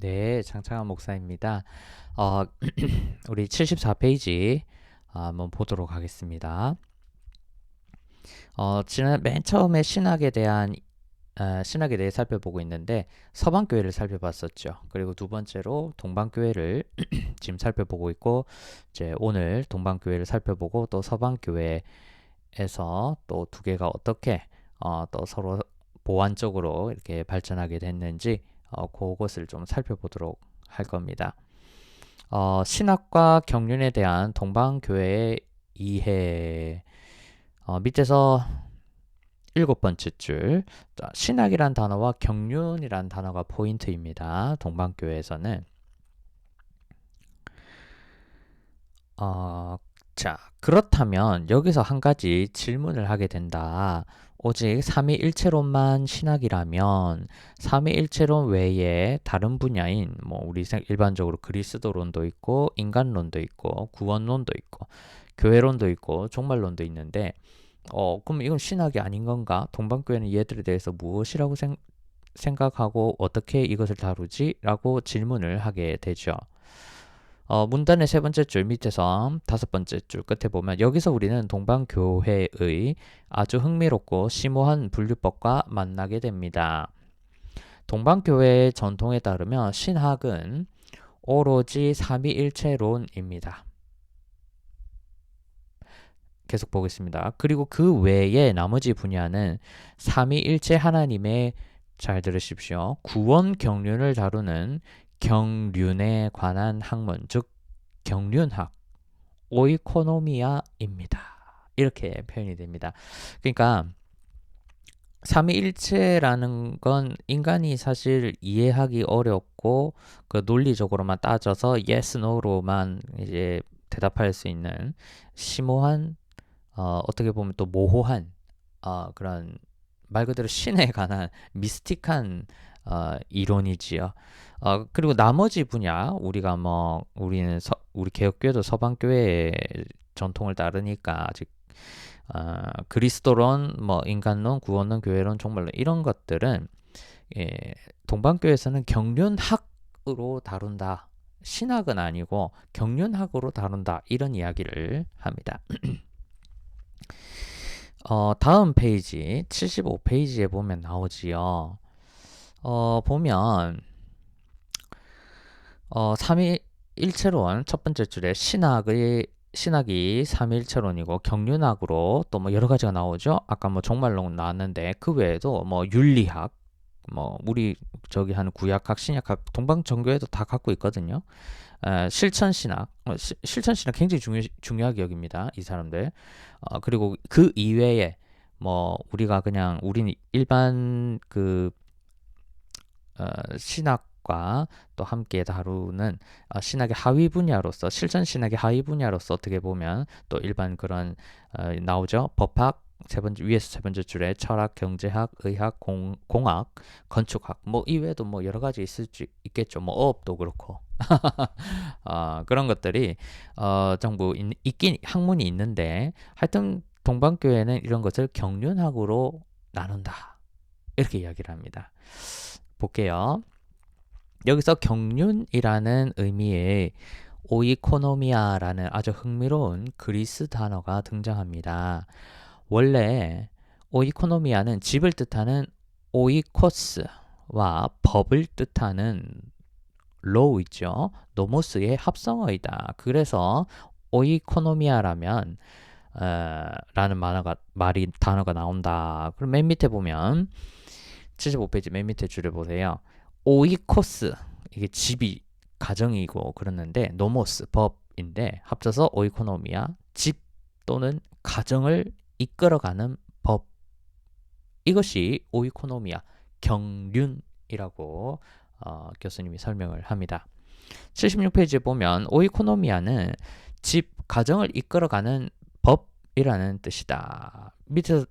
네, 장창환 목사입니다. 어, 우리 74페이지 한번 보도록 하겠습니다. 어, 지난 맨 처음에 신학에 대한 어, 신학에 대해 살펴보고 있는데 서방 교회를 살펴봤었죠. 그리고 두 번째로 동방 교회를 지금 살펴보고 있고 이제 오늘 동방 교회를 살펴보고 또 서방 교회에서 또 두 개가 어떻게 어, 또 서로 보완적으로 이렇게 발전하게 됐는지 어, 그것을 좀 살펴보도록 할 겁니다. 어, 신학과 경륜에 대한 동방교회의 이해 어, 밑에서 일곱 번째 줄 신학이란 단어와 경륜이란 단어가 포인트입니다. 동방교회에서는 어, 자 그렇다면 여기서 한 가지 질문을 하게 된다. 오직 삼위일체론만 신학이라면 삼위일체론 외에 다른 분야인 뭐 우리 일반적으로 그리스도론도 있고 인간론도 있고 구원론도 있고 교회론도 있고 종말론도 있는데 어 그럼 이건 신학이 아닌 건가? 동방교회는 얘들에 대해서 무엇이라고 생, 생각하고 어떻게 이것을 다루지? 라고 질문을 하게 되죠. 어, 문단의 세 번째 줄 밑에서 다섯 번째 줄 끝에 보면 여기서 우리는 동방교회의 아주 흥미롭고 심오한 분류법과 만나게 됩니다. 동방교회의 전통에 따르면 신학은 오로지 삼위일체론입니다. 계속 보겠습니다. 그리고 그 외에 나머지 분야는 삼위일체 하나님의 잘 들으십시오. 구원 경륜을 다루는 경륜에 관한 학문, 즉 경륜학, 오이코노미아입니다. 이렇게 표현이 됩니다. 그러니까 삼위일체라는 건 인간이 사실 이해하기 어렵고 그 논리적으로만 따져서 yes, no로만 이제 대답할 수 있는 심오한 어, 어떻게 보면 또 모호한 어, 그런 말 그대로 신에 관한 미스틱한 어, 이론이지요. 어, 그리고 나머지 분야 우리가 뭐 우리는 서, 우리 개혁교회도 서방교회의 전통을 따르니까 아직 어, 그리스도론, 뭐 인간론, 구원론, 교회론, 종말론 이런 것들은 예, 동방교회에서는 경륜학으로 다룬다. 신학은 아니고 경륜학으로 다룬다. 이런 이야기를 합니다. 어, 다음 페이지 75페이지에 보면 나오지요. 어, 보면 어, 3위 일체론 첫 번째 줄에 신학의 신학이 3일체론이고 경륜학으로 또 뭐 여러 가지가 나오죠. 아까 뭐 종말론 나왔는데 그 외에도 뭐 윤리학 뭐 우리 저기 하는 구약학, 신약학, 동방 정교에도 다 갖고 있거든요. 에, 실천 신학, 어, 시, 실천 신학 굉장히 중요 중요하게 여깁니다. 이 사람들. 어, 그리고 그 이외에 뭐 우리가 그냥 우리는 일반 그 어, 신학 과 또 함께 다루는 어, 신학의 하위 분야로서 실전 신학의 하위 분야로서 어떻게 보면 또 일반 그런 어, 나오죠 법학 세 번째 위에서 세 번째 줄에 철학, 경제학, 의학, 공, 공학, 건축학 뭐 이외에도 뭐 여러 가지 있을 수 있겠죠. 뭐 어업도 그렇고 어, 그런 것들이 어, 정부 있, 있긴 학문이 있는데 하여튼 동방교회는 이런 것을 경륜학으로 나눈다 이렇게 이야기를 합니다. 볼게요. 여기서 경륜이라는 의미의 오이코노미아라는 아주 흥미로운 그리스 단어가 등장합니다. 원래 오이코노미아는 집을 뜻하는 오이코스와 법을 뜻하는 로우 있죠. 노모스의 합성어이다. 그래서 오이코노미아라면 어, 라는 만화가 말이 단어가 나온다. 그럼 맨 밑에 보면 75페이지 맨 밑에 줄을 보세요. 오이코스 이게 집이 가정이고 그러는데 노모스 법인데 합쳐서 오이코노미아 집 또는 가정을 이끌어가는 법 이것이 오이코노미아 경륜이라고 어, 교수님이 설명을 합니다. 76페이지에 보면 오이코노미아는 집 가정을 이끌어가는 법이라는 뜻이다. 밑에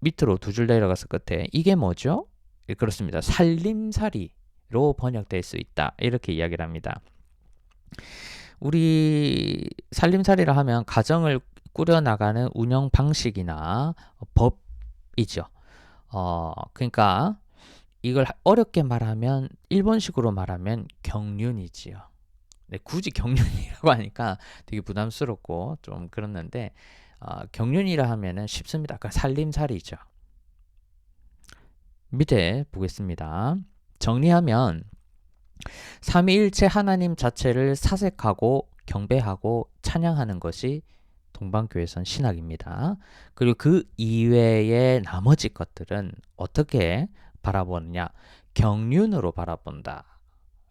밑으로 두 줄 내려가서 끝에 이게 뭐죠? 예, 그렇습니다. 살림살이로 번역될 수 있다. 이렇게 이야기를 합니다. 우리 살림살이라 하면 가정을 꾸려나가는 운영 방식이나 법이죠. 어, 그러니까 이걸 어렵게 말하면 일본식으로 말하면 경륜이지요. 네, 굳이 경륜이라고 하니까 되게 부담스럽고 좀 그렇는데 어, 경륜이라 하면은 쉽습니다. 아까 살림살이죠. 밑에 보겠습니다. 정리하면 삼위일체 하나님 자체를 사색하고 경배하고 찬양하는 것이 동방교회선 신학입니다. 그리고 그 이외의 나머지 것들은 어떻게 바라보느냐? 경륜으로 바라본다.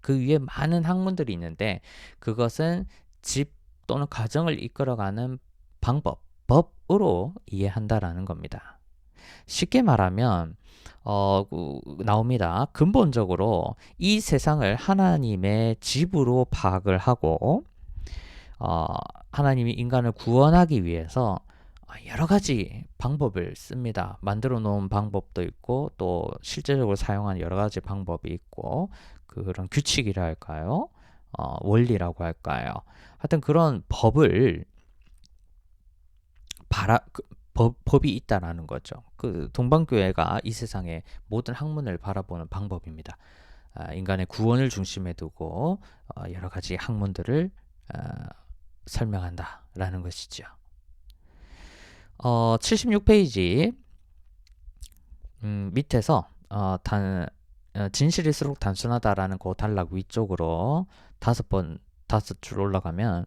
그 위에 많은 학문들이 있는데 그것은 집 또는 가정을 이끌어가는 방법, 법으로 이해한다라는 겁니다. 쉽게 말하면 어, 그, 나옵니다. 근본적으로 이 세상을 하나님의 집으로 파악을 하고 어, 하나님이 인간을 구원하기 위해서 여러 가지 방법을 씁니다. 만들어 놓은 방법도 있고 또 실제적으로 사용하는 여러 가지 방법이 있고 그런 규칙이라 할까요? 어, 원리라고 할까요? 하여튼 그런 법을 바라 그, 법, 법이 있다라는 거죠. 그 동방교회가 이 세상의 모든 학문을 바라보는 방법입니다. 아, 인간의 구원을 중심에 두고 어, 여러 가지 학문들을 어, 설명한다라는 것이죠. 어, 76페이지 음, 밑에서 어, 단, 어, 진실일수록 단순하다라는 그 단락 위쪽으로 다섯 번 다섯 줄 올라가면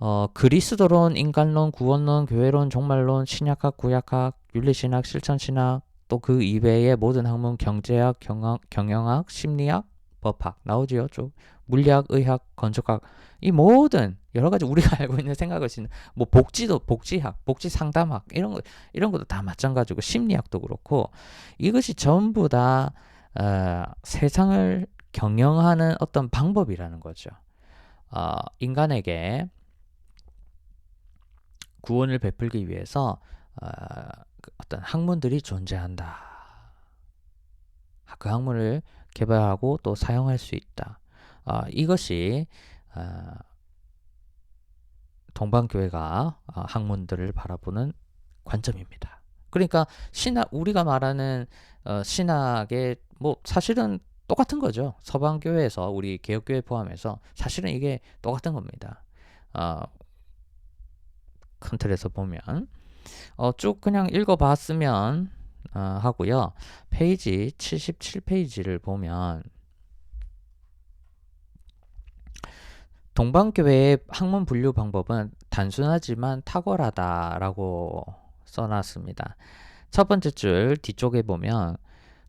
어, 그리스도론, 인간론, 구원론, 교회론, 종말론, 신약학, 구약학, 윤리신학, 실천신학, 또 그 이외의 모든 학문, 경제학, 경학, 경영학, 심리학, 법학 나오지요. 쭉 물리학, 의학, 건축학 이 모든 여러 가지 우리가 알고 있는 생각을 쓰는 뭐 복지도 복지학, 복지 상담학 이런 거 이런 것도 다 마찬가지고 심리학도 그렇고 이것이 전부 다 어, 세상을 경영하는 어떤 방법이라는 거죠. 어, 인간에게 구원을 베풀기 위해서 어, 그 어떤 학문들이 존재한다. 그 학문을 개발하고 또 사용할 수 있다. 어, 이것이 어, 동방교회가 어, 학문들을 바라보는 관점입니다. 그러니까 신학 우리가 말하는 어, 신학의 뭐 사실은 똑같은 거죠. 서방 교회에서 우리 개혁 교회 포함해서 사실은 이게 똑같은 겁니다. 어, 큰 틀에서 보면 어, 쭉 그냥 읽어봤으면 어, 하고요. 페이지 77페이지를 보면 동방교회의 학문 분류 방법은 단순하지만 탁월하다라고 써놨습니다. 첫 번째 줄 뒤쪽에 보면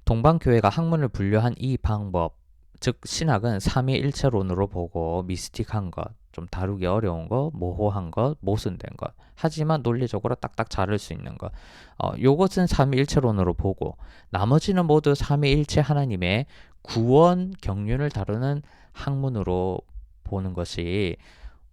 동방교회가 학문을 분류한 이 방법, 즉 신학은 삼위일체론으로 보고 미스틱한 것, 좀 다루기 어려운 것, 모호한 것, 모순된 것. 하지만 논리적으로 딱딱 자를 수 있는 것. 어, 요것은 삼위일체론으로 보고 나머지는 모두 삼위일체 하나님의 구원 경륜을 다루는 학문으로 보는 것이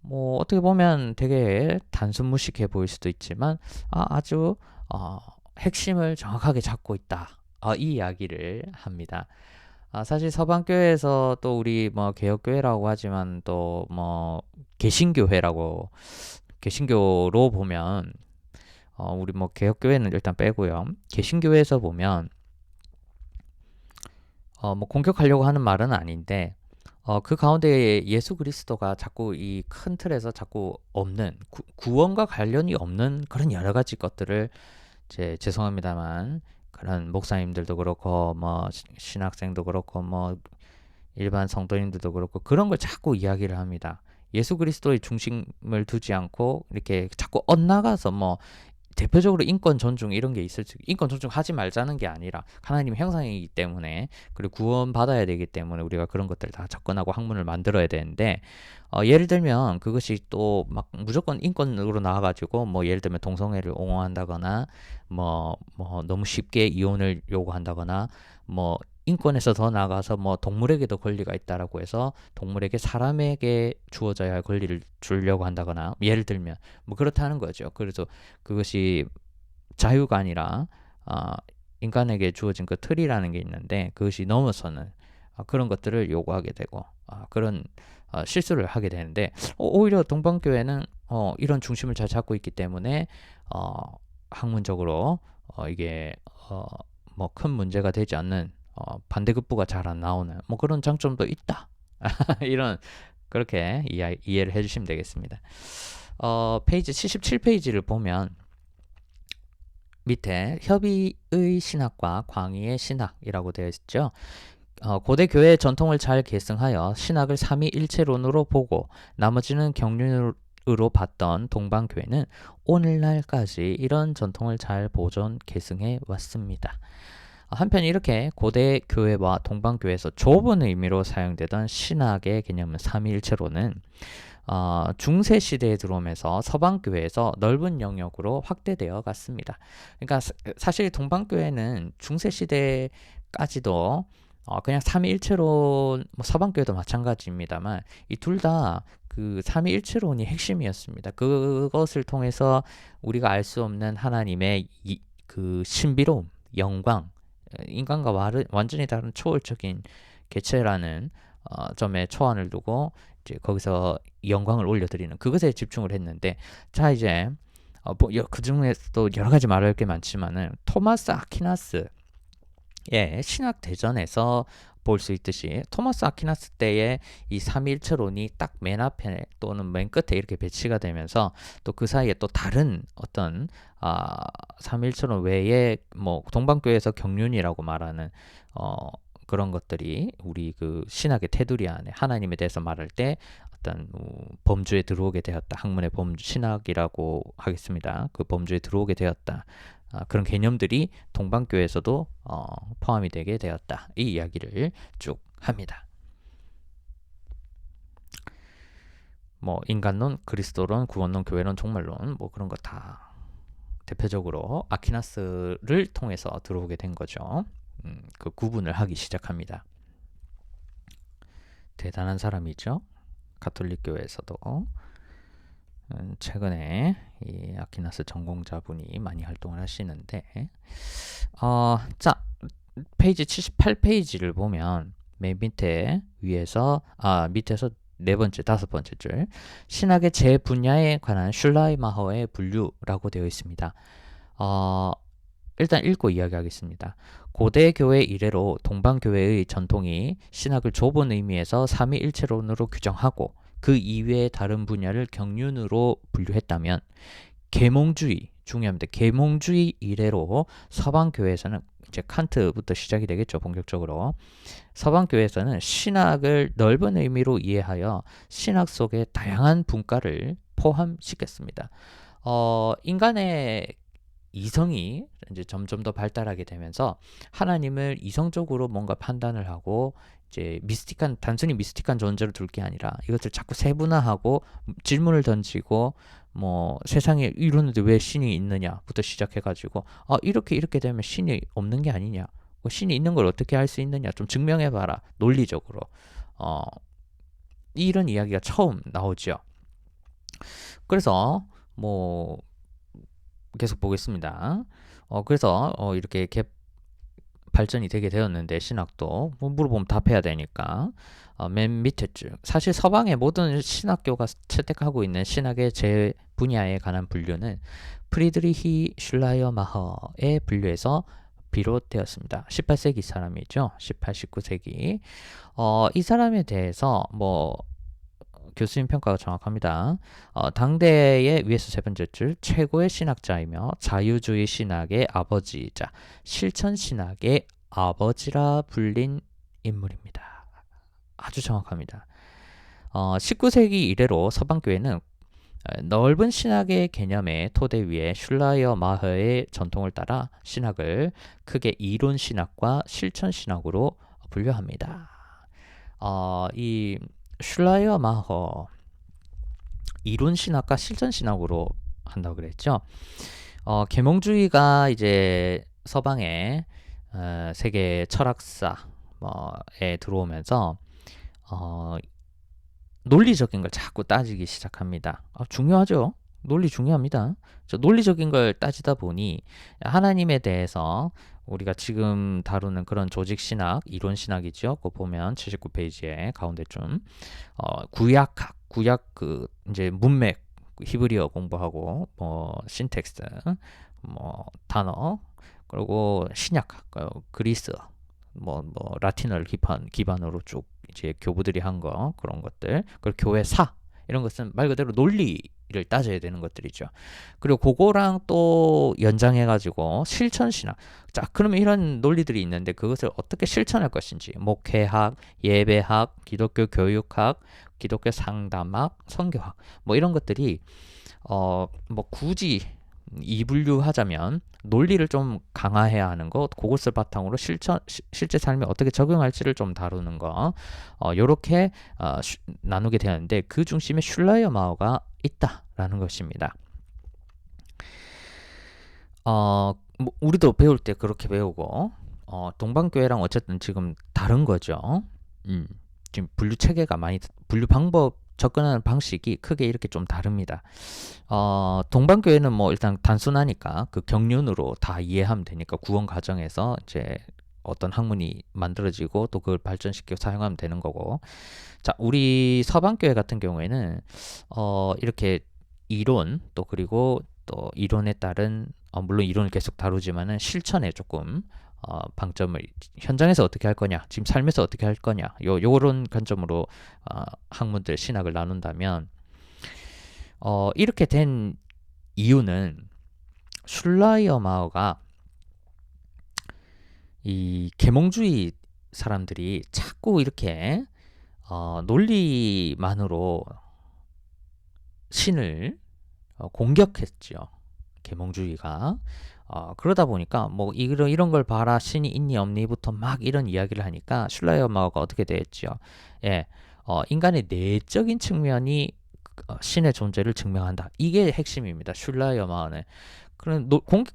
뭐 어떻게 보면 되게 단순무식해 보일 수도 있지만 아, 아주 어, 핵심을 정확하게 잡고 있다. 어, 이 이야기를 합니다. 아, 사실 서방교회에서 또 우리 뭐 개혁교회라고 하지만 또 뭐 개신교회라고 개신교로 보면 어, 우리 뭐 개혁교회는 일단 빼고요. 개신교회에서 보면 어, 뭐 공격하려고 하는 말은 아닌데 어, 그 가운데 예수 그리스도가 자꾸 이 큰 틀에서 자꾸 없는 구, 구원과 관련이 없는 그런 여러 가지 것들을 제 죄송합니다만 그런 목사님들도 그렇고 뭐 신학생도 그렇고 뭐 일반 성도님들도 그렇고 그런 걸 자꾸 이야기를 합니다. 예수 그리스도의 중심을 두지 않고 이렇게 자꾸 엇나가서 뭐 대표적으로 인권 존중 이런 게 있을지 인권 존중 하지 말자는 게 아니라 하나님 형상이기 때문에 그리고 구원 받아야 되기 때문에 우리가 그런 것들을 다 접근하고 학문을 만들어야 되는데 어, 예를 들면 그것이 또 막 무조건 인권으로 나와가지고 뭐 예를 들면 동성애를 옹호한다거나 뭐뭐 너무 쉽게 이혼을 요구한다거나 뭐 인권에서 더 나가서 뭐 동물에게도 권리가 있다라고 해서 동물에게 사람에게 주어져야 할 권리를 주려고 한다거나 예를 들면 뭐 그렇다는 거죠. 그래서 그것이 자유가 아니라 어, 인간에게 주어진 그 틀이라는 게 있는데 그것이 넘어서는 어, 그런 것들을 요구하게 되고 어, 그런 어, 실수를 하게 되는데 어, 오히려 동방교회는 어, 이런 중심을 잘 잡고 있기 때문에 어, 학문적으로 어, 이게 어, 뭐 큰 문제가 되지 않는 어, 반대급부가 잘 안 나오는 뭐 그런 장점도 있다. 이런 그렇게 이해, 이해를 해주시면 되겠습니다. 어, 페이지 77페이지를 보면 밑에 협의의 신학과 광의의 신학이라고 되어 있죠. 어, 고대 교회의 전통을 잘 계승하여 신학을 삼위일체론으로 보고 나머지는 경륜으로 봤던 동방교회는 오늘날까지 이런 전통을 잘 보존 계승해 왔습니다. 한편 이렇게 고대 교회와 동방교회에서 좁은 의미로 사용되던 신학의 개념은 삼위일체로는 어, 중세 시대에 들어오면서 서방 교회에서 넓은 영역으로 확대되어 갔습니다. 그러니까 사, 실 동방 교회는 중세 시대까지도 어, 그냥 삼위일체론 뭐 서방 교회도 마찬가지입니다만 이 둘 다 그 삼위일체론이 핵심이었습니다. 그것을 통해서 우리가 알 수 없는 하나님의 이, 그 신비로움, 영광, 인간과 완전히 다른 초월적인 개체라는 어, 점에 초안을 두고 이제 거기서 영광을 올려드리는 그것에 집중을 했는데 자 이제 어, 뭐 그 중에서도 여러 가지 말할 게 많지만은 토마스 아퀴나스의 신학 대전에서 볼 수 있듯이 토마스 아퀴나스 때의 이 삼일체론이 딱 맨 앞에 또는 맨 끝에 이렇게 배치가 되면서 또 그 사이에 또 다른 어떤 아 삼일체론 외에 뭐 동방교회에서 경륜이라고 말하는 어 그런 것들이 우리 그 신학의 테두리 안에 하나님에 대해서 말할 때 어떤 뭐 범주에 들어오게 되었다. 학문의 범주 신학이라고 하겠습니다. 그 범주에 들어오게 되었다. 아, 그런 개념들이 동방교회에서도 어, 포함이 되게 되었다. 이 이야기를 쭉 합니다. 뭐 인간론, 그리스도론, 구원론, 교회론, 종말론 뭐 그런 거 다 대표적으로 아키나스를 통해서 들어오게 된 거죠. 음, 그 구분을 하기 시작합니다. 대단한 사람이죠. 가톨릭 교회에서도 음, 최근에 이 아키나스 전공자분이 많이 활동을 하시는데 어, 자 페이지 78페이지를 보면 맨 밑에 위에서 아 밑에서 네 번째 다섯 번째 줄 신학의 제 분야에 관한 슐라이마허의 분류라고 되어 있습니다. 어, 일단 읽고 이야기하겠습니다. 고대 교회 이래로 동방 교회의 전통이 신학을 좁은 의미에서 삼위일체론으로 규정하고 그 이외의 다른 분야를 경륜으로 분류했다면 계몽주의 중요합니다. 계몽주의 이래로 서방 교회에서는 이제 칸트부터 시작이 되겠죠. 본격적으로 서방 교회에서는 신학을 넓은 의미로 이해하여 신학 속에 다양한 분과를 포함시켰습니다. 어, 인간의 이성이 이제 점점 더 발달하게 되면서 하나님을 이성적으로 뭔가 판단을 하고 이제 미스틱한 단순히 미스틱한 존재로 둘 게 아니라 이것을 자꾸 세분화하고 질문을 던지고 뭐 세상에 이러는데 왜 신이 있느냐부터 시작해가지고 아 이렇게 이렇게 되면 신이 없는 게 아니냐 뭐 신이 있는 걸 어떻게 할수 있느냐 좀 증명해봐라 논리적으로 어 이런 이야기가 처음 나오죠. 그래서 뭐 계속 보겠습니다. 어, 그래서 어, 이렇게 개, 발전이 되게 되었는데 신학도 뭐 물어보면 답해야 되니까 어, 맨 밑에 줄 사실 서방의 모든 신학교가 채택하고 있는 신학의 제 분야에 관한 분류는 프리드리히 슐라이어 마허의 분류에서 비롯되었습니다. 18세기 사람이죠. 18, 19세기. 어, 이 사람에 대해서 뭐 교수님 평가가 정확합니다. 어, 당대의 위에서 세 번째 줄 최고의 신학자이며 자유주의 신학의 아버지이자 실천 신학의 아버지라 불린 인물입니다. 아주 정확합니다. 어, 19세기 이래로 서방교회는 어, 넓은 신학의 개념의 토대 위에 슐라이어 마허의 전통을 따라 신학을 크게 이론 신학과 실천 신학으로 분류합니다. 어, 이 슐라이어 마허 이론 신학과 실전 신학으로 한다고 그랬죠. 어, 계몽주의가 이제 서방의 어, 세계 철학사에 들어오면서 어, 논리적인 걸 자꾸 따지기 시작합니다. 아, 중요하죠. 논리 중요합니다. 논리적인 걸 따지다 보니 하나님에 대해서 우리가 지금 다루는 그런 조직 신학, 이론 신학이죠. 그거 보면 79페이지에 가운데쯤 어, 구약학, 구약 그 이제 문맥 히브리어 공부하고 뭐 신텍스, 뭐 단어 그리고 신약학, 어, 그리스어 뭐, 뭐, 라틴어를 기반, 기반으로 쭉 이제 교부들이 한 거, 그런 것들. 그리고 교회사, 이런 것은 말 그대로 논리 를 따져야 되는 것들이죠. 그리고 그거랑 또 연장해 가지고 실천 신학. 자, 그러면 이런 논리들이 있는데 그것을 어떻게 실천할 것인지. 목회학, 예배학, 기독교 교육학, 기독교 상담학, 성교학. 뭐 이런 것들이, 어, 뭐 굳이 이 분류하자면 논리를 좀 강화해야 하는 것, 그것을 바탕으로 실천, 시, 실제 삶에 어떻게 적용할지를 좀 다루는 거, 어, 요렇게 어, 슈, 나누게 되었는데 그 중심에 슐라이어 마어가 있다라는 것입니다. 어, 뭐 우리도 배울 때 그렇게 배우고 어, 동방교회랑 어쨌든 지금 다른 거죠. 음, 지금 분류 체계가 많이 분류 방법 접근하는 방식이 크게 이렇게 좀 다릅니다. 어, 동방교회는 뭐 일단 단순하니까 그 경륜으로 다 이해하면 되니까 구원 과정에서 이제 어떤 학문이 만들어지고 또 그걸 발전시켜 사용하면 되는 거고. 자, 우리 서방교회 같은 경우에는 어, 이렇게 이론 또 그리고 또 이론에 따른 어, 물론 이론을 계속 다루지만은 실천에 조금 어, 방점을 현장에서 어떻게 할 거냐, 지금 삶에서 어떻게 할 거냐, 요 요런 관점으로 어, 학문들 신학을 나눈다면 어, 이렇게 된 이유는 슐라이어 마어가 이 계몽주의 사람들이 자꾸 이렇게 어, 논리만으로 신을 어, 공격했죠. 계몽주의가 어, 그러다 보니까 뭐 이런 이런 걸 봐라 신이 있니 없니부터 막 이런 이야기를 하니까 슐라이어마어가 어떻게 됐죠? 예, 어, 인간의 내적인 측면이 어, 신의 존재를 증명한다. 이게 핵심입니다. 슐라이어마어는 그런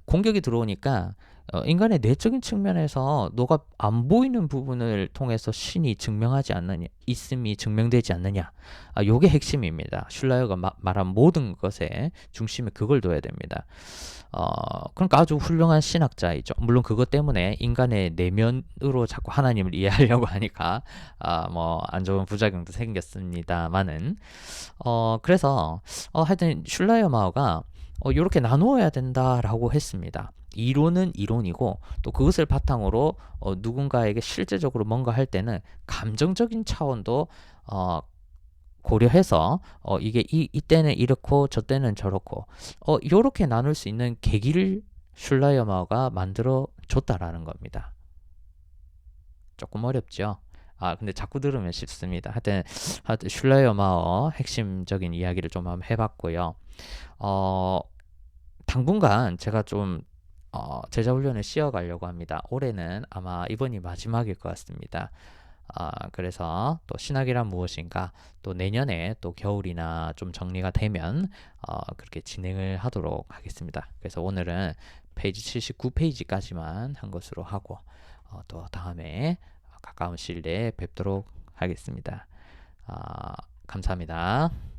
공격이 들어오니까 어, 인간의 내적인 측면에서 너가 안 보이는 부분을 통해서 신이 증명하지 않느냐, 있음이 증명되지 않느냐. 아, 요게 핵심입니다. 슐라이어가 마, 말한 모든 것에 중심에 그걸 둬야 됩니다. 어, 그러니까 아주 훌륭한 신학자이죠. 물론 그것 때문에 인간의 내면으로 자꾸 하나님을 이해하려고 하니까 아, 뭐안 좋은 부작용도 생겼습니다만은 어, 그래서 어, 하여튼 슐라이어 마어가 어, 이렇게 나누어야 된다라고 했습니다. 이론은 이론이고 또 그것을 바탕으로 어, 누군가에게 실제적으로 뭔가 할 때는 감정적인 차원도 어, 고려해서 어, 이게 이, 이때는 이렇고 저 때는 저렇고 어, 이렇게 나눌 수 있는 계기를 슐라이어마가 만들어 줬다라는 겁니다. 조금 어렵죠. 아 근데 자꾸 들으면 쉽습니다. 하여튼, 하여튼 슐라이어마어 핵심적인 이야기를 좀 한번 해봤고요. 어, 당분간 제가 좀 어, 제자 훈련을 씌어가려고 합니다. 올해는 아마 이번이 마지막일 것 같습니다. 아, 그래서 또 신학이란 무엇인가 또 내년에 또 겨울이나 좀 정리가 되면 어, 그렇게 진행을 하도록 하겠습니다. 그래서 오늘은 페이지 79페이지까지만 한 것으로 하고 어, 또 다음에 가까운 시일 내에 뵙도록 하겠습니다. 아, 감사합니다.